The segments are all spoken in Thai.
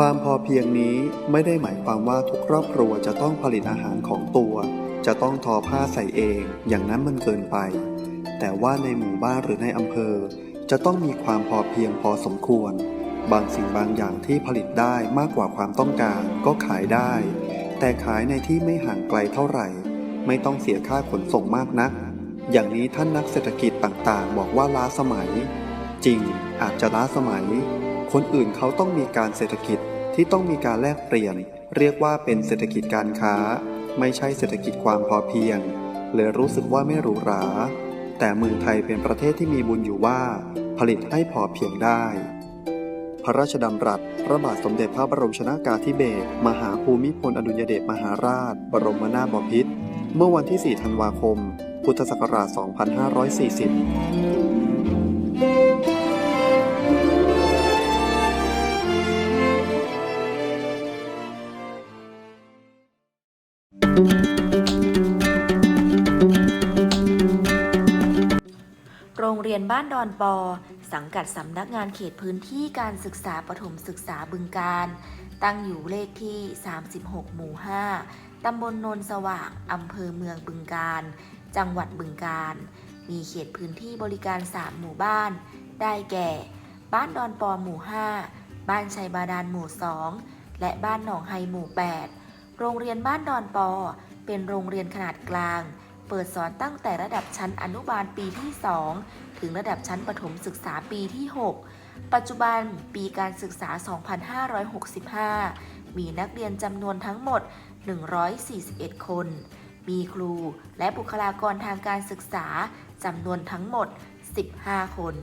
ความพอเพียงนี้ไม่ได้หมายความว่าทุกครอบครัวจะต้องผลิตอาหารของตัว จะต้องทอผ้าใส่เองอย่างนั้นมันเกินไป แต่ว่าในหมู่บ้านหรือในอำเภอ จะต้องมีความพอเพียงพอสมควร บางสิ่งบางอย่างที่ผลิตได้มากกว่าความต้องการก็ขายได้ แต่ขายในที่ไม่ห่างไกลเท่าไหร่ ไม่ต้องเสียค่าขนส่งมากนัก อย่างนี้ท่านนักเศรษฐกิจต่างๆ บอกว่าล้าสมัย จริงอาจจะล้าสมัยคนอื่นเขาต้องมีการเศรษฐกิจ ที่ต้องมีการแลกเปลี่ยน เรียกว่าเป็นเศรษฐกิจการค้า ไม่ใช่เศรษฐกิจความพอเพียง เลยรู้สึกว่าไม่หรูหรา แต่เมืองไทยเป็นประเทศที่มีบุญอยู่ว่า ผลิตให้พอเพียงได้ พระราชดำรัส พระบาทสมเด็จพระบรมชนากาธิเบศรมหาภูมิพลอดุลยเดชมหาราช บรมนาถบพิตรเมื่อวันที่ 4 ธันวาคม พุทธศักราช 2540 โรงเรียนบ้านดอนปอ สังกัดสำนักงานเขตพื้นที่การศึกษาปฐมศึกษาบึงการ ตั้งอยู่เลขที่ 36 หมู่ 5 ตำบลโนนสว่าง อำเภอเมืองบึงการ จังหวัดบึงการ มีเขตพื้นที่บริการ 3 หมู่บ้าน ได้แก่ บ้านดอนปอหมู่ 5 บ้านชัยบาดาลหมู่ 2 และบ้านหนองไฮหมู่ 8 โรงเรียนบ้านดอนปอ เป็นโรงเรียนขนาดกลาง เปิดสอนตั้งแต่ระดับชั้นอนุบาลปีที่ 2 ถึงระดับชั้นประถมศึกษาปีที่ 6 ปัจจุบันปีการศึกษา 2565 มีนักเรียนจำนวนทั้งหมด 141 คน มีครูและบุคลากรทางการศึกษาจำนวนทั้งหมด 15 คน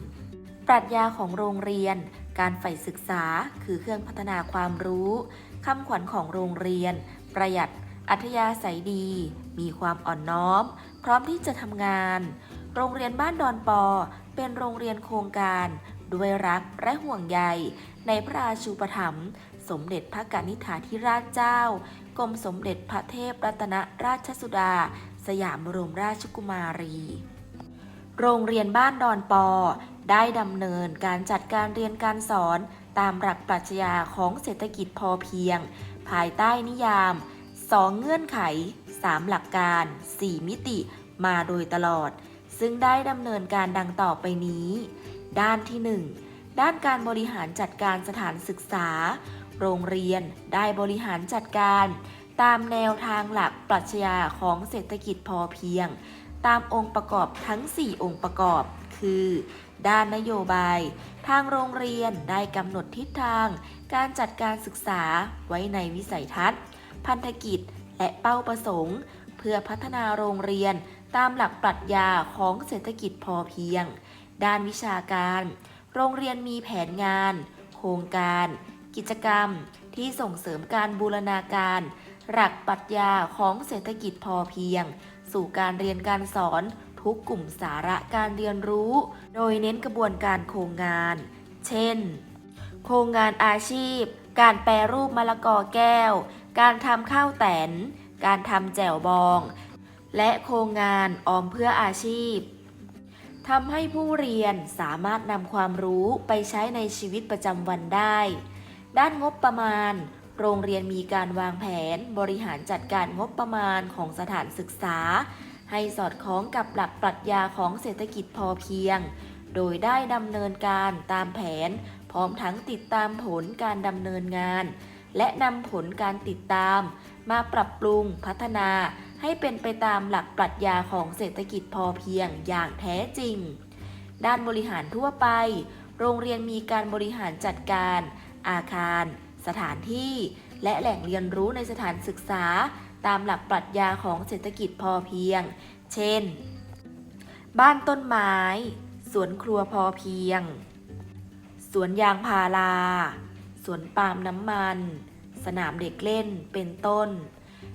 ปรัชญาของโรงเรียน การใฝ่ศึกษาคือเครื่องพัฒนาความรู้คำขวัญของโรงเรียน ประหยัด อัธยาศัยดี มีความอ่อนน้อม พร้อมที่จะทำงาน โรงเรียนบ้านดอนปอ เป็นโรงเรียนโครงการ ด้วยรักและห่วงใย ในพระราชูปถัมภ์สมเด็จพระกนิษฐาธิราชเจ้ากรมสมเด็จพระเทพรัตนราชสุดา สยามบรมราชกุมารี โรงเรียนบ้านดอนปอ ได้ดำเนินการจัดการเรียนการสอนตามหลักปรัชญาของเศรษฐกิจพอเพียง ภายใต้นิยาม 2 เงื่อนไข 3 หลักการ 4 มิติมาโดยตลอด ซึ่งได้ดำเนินการดังต่อไปนี้ ด้านที่ 1 ด้านการบริหารจัดการสถานศึกษา โรงเรียนได้บริหารจัดการ ตามแนวทางหลักปรัชญาของเศรษฐกิจพอเพียง ตามองค์ประกอบทั้ง 4 องค์ประกอบ คือ ด้านนโยบาย ทางโรงเรียนได้กำหนดทิศทาง การจัดการศึกษาไว้ในวิสัยทัศน์ พันธกิจ และเป้าประสงค์ เพื่อพัฒนาโรงเรียนตามหลักปรัชญาของเศรษฐกิจพอเพียง ด้านวิชาการ โรงเรียนมีแผนงาน โครงการ กิจกรรม ที่ส่งเสริมการบูรณาการ หลักปรัชญาของเศรษฐกิจพอเพียง สู่การเรียนการสอน ทุกกลุ่มสาระการเรียนรู้ โดยเน้นกระบวนการโครงงาน เช่น โครงงานอาชีพ การแปรรูปมะละกอแก้ว การทำข้าวแตน การทำแจ่วบอง และโครงงานออมเพื่ออาชีพทำให้ผู้เรียนสามารถนำความรู้ไปใช้ในชีวิตประจำวันได้ ด้านงบประมาณ โรงเรียนมีการวางแผนบริหารจัดการงบประมาณของสถานศึกษา ให้สอดคล้องกับหลักปรัชญาของเศรษฐกิจพอเพียง โดยได้ดำเนินการตามแผน พร้อมทั้งติดตามผลการดำเนินงาน และนำผลการติดตาม มาปรับปรุงพัฒนาให้เป็นไปตามหลักปรัชญาของเศรษฐกิจพอเพียงอย่างแท้จริง ด้านบริหารทั่วไป โรงเรียนมีการบริหารจัดการ อาคาร สถานที่ และแหล่งเรียนรู้ในสถานศึกษา ตามหลักปรัชญาของเศรษฐกิจพอเพียง เช่น บ้านต้นไม้ สวนครัวพอเพียง สวนยางพารา สวนปาล์มน้ำมัน สนามเด็กเล่น เป็นต้น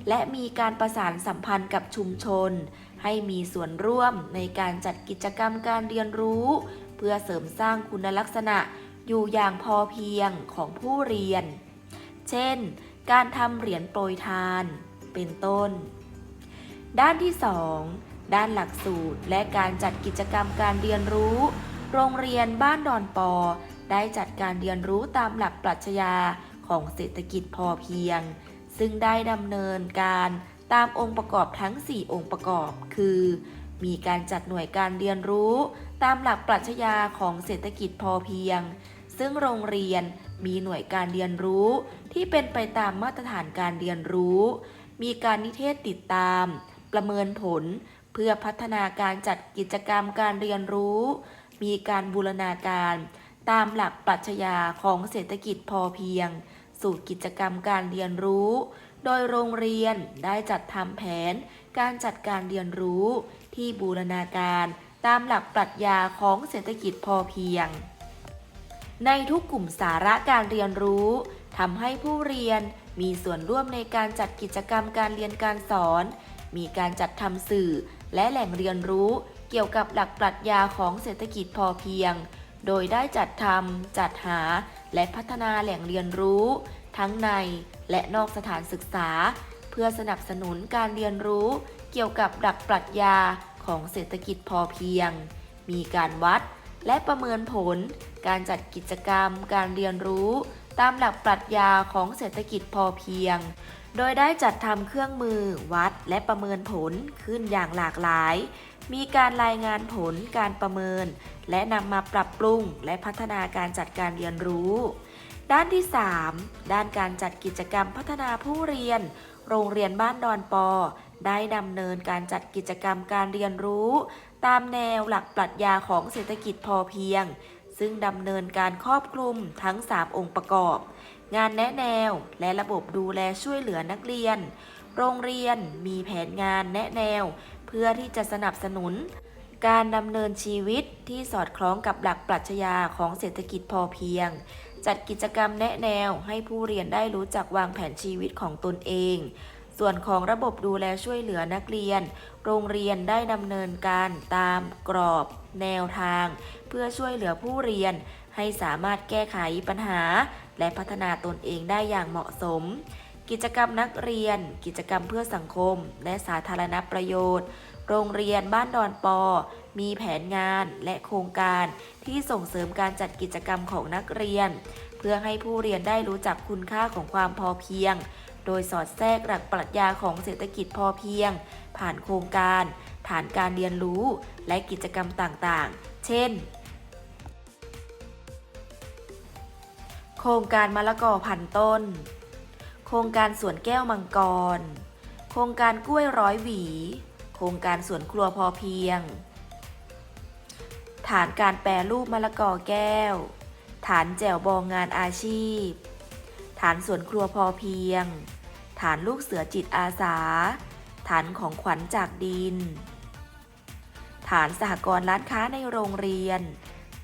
และมีการประสานสัมพันธ์กับชุมชน ให้มีส่วนร่วมในการจัดกิจกรรมการเรียนรู้ เพื่อเสริมสร้างคุณลักษณะอยู่อย่างพอเพียงของผู้เรียน เช่น การทำเหรียญโปรยทาน เป็นต้น ด้านที่ 2 ด้านหลักสูตรและการจัดกิจกรรมการเรียนรู้ โรงเรียนบ้านดอนปอ ได้จัดการเรียนรู้ตามหลักปรัชญาของเศรษฐกิจพอเพียง ซึ่งได้ดำเนินการตามองค์ประกอบทั้ง 4 องค์ประกอบ คือ มีการจัดหน่วยการเรียนรู้ ตามหลักปรัชญาของเศรษฐกิจพอเพียง ซึ่งโรงเรียนมีหน่วยการเรียนรู้ที่เป็นไปตามมาตรฐานการเรียนรู้ มีการนิเทศติดตาม ประเมินผล เพื่อพัฒนาการจัดกิจกรรมการเรียนรู้ มีการบูรณาการ ตามหลักปรัชญาของเศรษฐกิจพอเพียง สู่กิจกรรมการเรียนรู้ โดยโรงเรียนได้จัดทำแผน การจัดการเรียนรู้ ที่บูรณาการตามหลักปรัชญาของเศรษฐกิจพอเพียง ในทุกกลุ่มสาระการเรียนรู้ทำให้ผู้เรียน มีส่วนร่วมในการจัดกิจกรรมการเรียนการสอน มีการจัดทำสื่อ และแหล่งเรียนรู้เกี่ยวกับหลักปรัชญาของเศรษฐกิจพอเพียง โดยได้จัดทำจัดหา และพัฒนาแหล่งเรียนรู้ ทั้งในและนอกสถานศึกษา เพื่อสนับสนุนการเรียนรู้เกี่ยวกับหลักปรัชญาของเศรษฐกิจพอเพียง มีการวัดและประเมินผล การจัดกิจกรรม การเรียนรู้ ตามหลักปรัชญาของเศรษฐกิจพอเพียง โดยได้จัดทำเครื่องมือวัดและประเมินผลขึ้นอย่างหลากหลาย มีการรายงานผลการประเมิน และนำมาปรับปรุงและพัฒนาการจัดการเรียนรู้ ด้านที่ 3 ด้านการจัดกิจกรรมพัฒนาผู้เรียน โรงเรียนบ้านดอนปอ ได้ดำเนินการจัดกิจกรรมการเรียนรู้ ตามแนวหลักปรัชญาของเศรษฐกิจพอเพียง ซึ่งดำเนินการครอบคลุมทั้ง 3 องค์ประกอบ งานแนะแนวและระบบดูแลช่วยเหลือนักเรียน โรงเรียนมีแผนงานแนะแนว เพื่อที่จะสนับสนุน การดำเนินชีวิตที่สอดคล้องกับหลักปรัชญาของเศรษฐกิจพอเพียง จัดกิจกรรมแนะแนวให้ผู้เรียนได้รู้จักวางแผนชีวิตของตนเอง ส่วนของระบบดูแลช่วยเหลือนักเรียน โรงเรียนได้ดำเนินการตามกรอบ แนวทาง เพื่อช่วยเหลือผู้เรียน ให้สามารถแก้ไขปัญหา และพัฒนาตนเองได้อย่างเหมาะสม กิจกรรมนักเรียน กิจกรรมเพื่อสังคม และสาธารณประโยชน์ โรงเรียนบ้านดอนปอ มีแผนงานและโครงการที่ส่งเสริมการจัดกิจกรรมของนักเรียน เพื่อให้ผู้เรียนได้รู้จักคุณค่าของความพอเพียง โดยสอดแทรกหลักปรัชญาของเศรษฐกิจพอเพียง ผ่านโครงการ ฐานการเรียนรู้ และกิจกรรมต่างๆ เช่น โครงการมะละกอพันต้น โครงการสวนแก้วมังกร โครงการกล้วยร้อยหวี โครงการสวนครัวพอเพียง ฐานการแปรรูปมะละกอแก้ว ฐานแจวบองงานอาชีพฐานสวนครัวพอเพียง ฐานลูกเสือจิตอาสา ฐานของขวัญจากดิน ฐานสหกรณ์ร้านค้าในโรงเรียน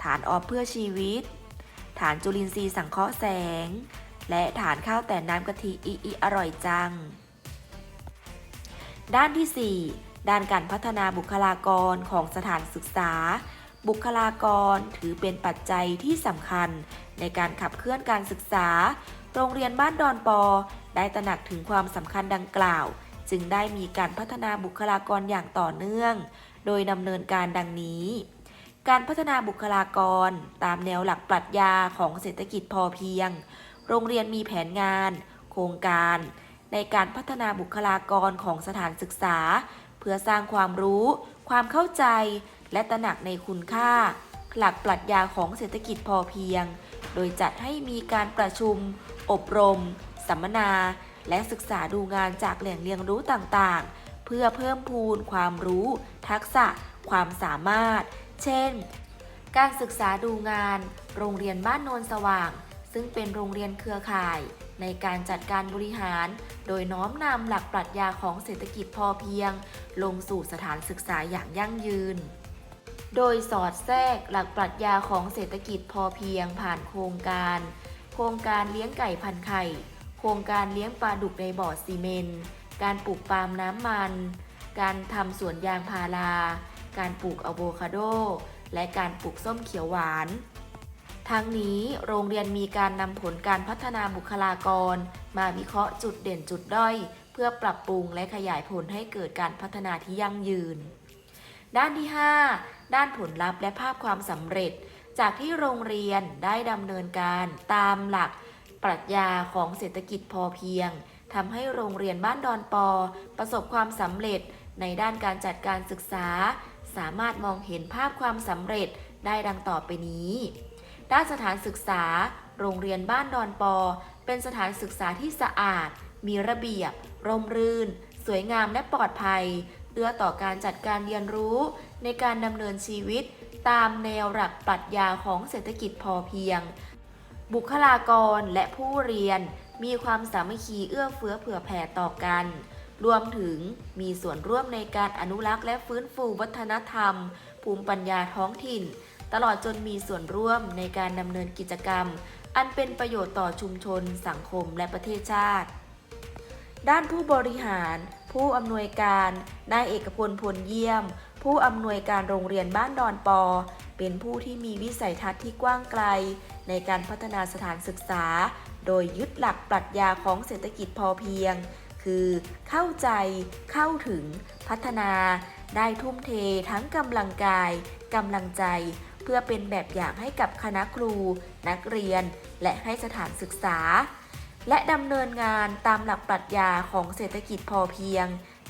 ฐานออฟเพื่อชีวิต ฐานจุลินทรีย์สังเคราะห์แสง และฐานข้าวแต่น้ำกะทิอีอีอร่อยจัง ด้านที่ 4 ด้านการพัฒนาบุคลากรของสถานศึกษา บุคลากรถือเป็นปัจจัยที่สำคัญในการขับเคลื่อนการศึกษา โรงเรียนบ้านดอนปอ ได้ตระหนักถึงความสำคัญดังกล่าว จึงได้มีการพัฒนาบุคลากรอย่างต่อเนื่อง โดยดำเนินการดังนี้ การพัฒนาบุคลากรตามแนวหลักปรัชญาของเศรษฐกิจพอเพียง โรงเรียนมีแผนงาน โครงการ ในการพัฒนาบุคลากรของสถานศึกษา เพื่อสร้างความรู้ ความเข้าใจ และตระหนักในคุณค่า หลักปรัชญาของเศรษฐกิจพอเพียง โดยจัดให้มีการประชุม อบรม สัมมนา และศึกษาดูงานจากแหล่งเรียนรู้ต่างๆ เพื่อเพิ่มพูนความรู้ ทักษะ ความสามารถ เช่น การศึกษาดูงาน โรงเรียนบ้านโนนสว่าง ซึ่งเป็นโรงเรียนเครือข่าย ในการจัดการบริหาร โดยน้อมนำหลักปรัชญาของเศรษฐกิจพอเพียง ลงสู่สถานศึกษาอย่างยั่งยืน โดยสอดแทรกหลักปรัชญาของเศรษฐกิจพอเพียงผ่านโครงการ โครงการเลี้ยงไก่พันไข่ โครงการเลี้ยงปลาดุกในบ่อซีเมนต์ การปลูกปาล์มน้ำมัน การทำสวนยางพารา การปลูกอะโวคาโด และการปลูกส้มเขียวหวาน ทั้งนี้โรงเรียนมีการนำผลการพัฒนาบุคลากร มาวิเคราะห์จุดเด่นจุดด้อย เพื่อปรับปรุงและขยายผลให้เกิดการพัฒนาที่ยั่งยืน ด้านที่ 5 ด้านผลลัพธ์และภาพความสำเร็จ จากที่โรงเรียนได้ดำเนินการตามหลักปรัชญาของเศรษฐกิจพอเพียงทำให้โรงเรียนบ้านดอนปอ ประสบความสำเร็จในด้านการจัดการศึกษา สามารถมองเห็นภาพความสำเร็จได้ดังต่อไปนี้ ด้านสถานศึกษา โรงเรียนบ้านดอนปอ เป็นสถานศึกษาที่สะอาด มีระเบียบ ร่มรื่น สวยงามและปลอดภัย เอื้อต่อการจัดการเรียนรู้ในการดำเนินชีวิต ตามแนวหลักปรัชญาของเศรษฐกิจพอเพียง บุคลากรและผู้เรียนมีความสามัคคีเอื้อเฟื้อเผื่อแผ่ต่อกัน รวมถึงมีส่วนร่วมในการอนุรักษ์และฟื้นฟูวัฒนธรรม ภูมิปัญญาท้องถิ่น ตลอดจนมีส่วนร่วมในการดำเนินกิจกรรม อันเป็นประโยชน์ต่อชุมชน สังคมและประเทศชาติ ด้านผู้บริหาร ผู้อำนวยการ นายเอกพลพลเยี่ยม ผู้อำนวยการโรงเรียนบ้านดอนปอ เป็นผู้ที่มีวิสัยทัศน์ที่กว้างไกล ในการพัฒนาสถานศึกษา โดยยึดหลักปรัชญาของเศรษฐกิจพอเพียง คือเข้าใจ เข้าถึง พัฒนา ได้ทุ่มเททั้งกำลังกายกำลังใจ เพื่อเป็นแบบอย่างให้กับคณะครู นักเรียน และให้สถานศึกษา และดำเนินงานตามหลักปรัชญาของเศรษฐกิจพอเพียง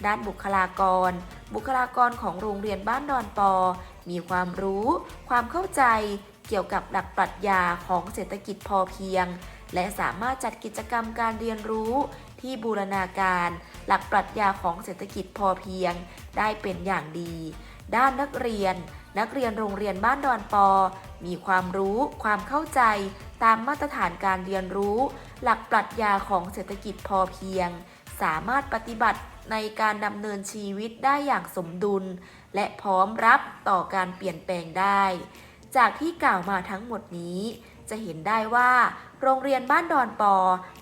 ด้านบุคลากร บุคลากรของโรงเรียนบ้านดอนปอ มีความรู้ ความเข้าใจเกี่ยวกับหลักปรัชญาของเศรษฐกิจพอเพียง และสามารถจัดกิจกรรมการเรียนรู้ที่บูรณาการ หลักปรัชญาของเศรษฐกิจพอเพียง ได้เป็นอย่างดี ด้านนักเรียน นักเรียนโรงเรียนบ้านดอนปอ มีความรู้ ความเข้าใจ ตามมาตรฐานการเรียนรู้ หลักปรัชญาของเศรษฐกิจพอเพียง สามารถปฏิบัติในการดำเนินชีวิตได้อย่างสมดุล และพร้อมรับต่อการเปลี่ยนแปลงได้ จากที่กล่าวมาทั้งหมดนี้ จะเห็นได้ว่า โรงเรียนบ้านดอนปอ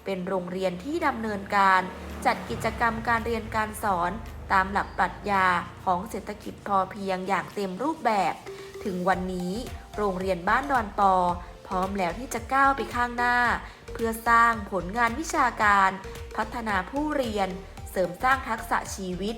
เป็นโรงเรียนที่ดำเนินการ จัดกิจกรรมการเรียนการสอน ตามหลักปรัชญาของเศรษฐกิจพอเพียงอย่างเต็มรูปแบบ ถึงวันนี้โรงเรียนบ้านดอนปอ พร้อมแล้วที่จะก้าวไปข้างหน้า เพื่อสร้างผลงานวิชาการ พัฒนาผู้เรียน เสริมสร้างทักษะชีวิต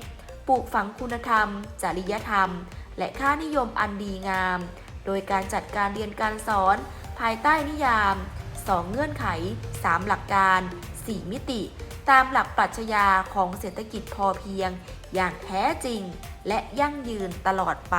ปลูกฝังคุณธรรม จริยธรรม และค่านิยมอันดีงาม โดยการจัดการเรียนการสอน ภายใต้นิยาม 2 เงื่อนไข 3 หลักการ 4 มิติ ตามหลักปรัชญาของเศรษฐกิจพอเพียง อย่างแท้จริงและยั่งยืนตลอดไป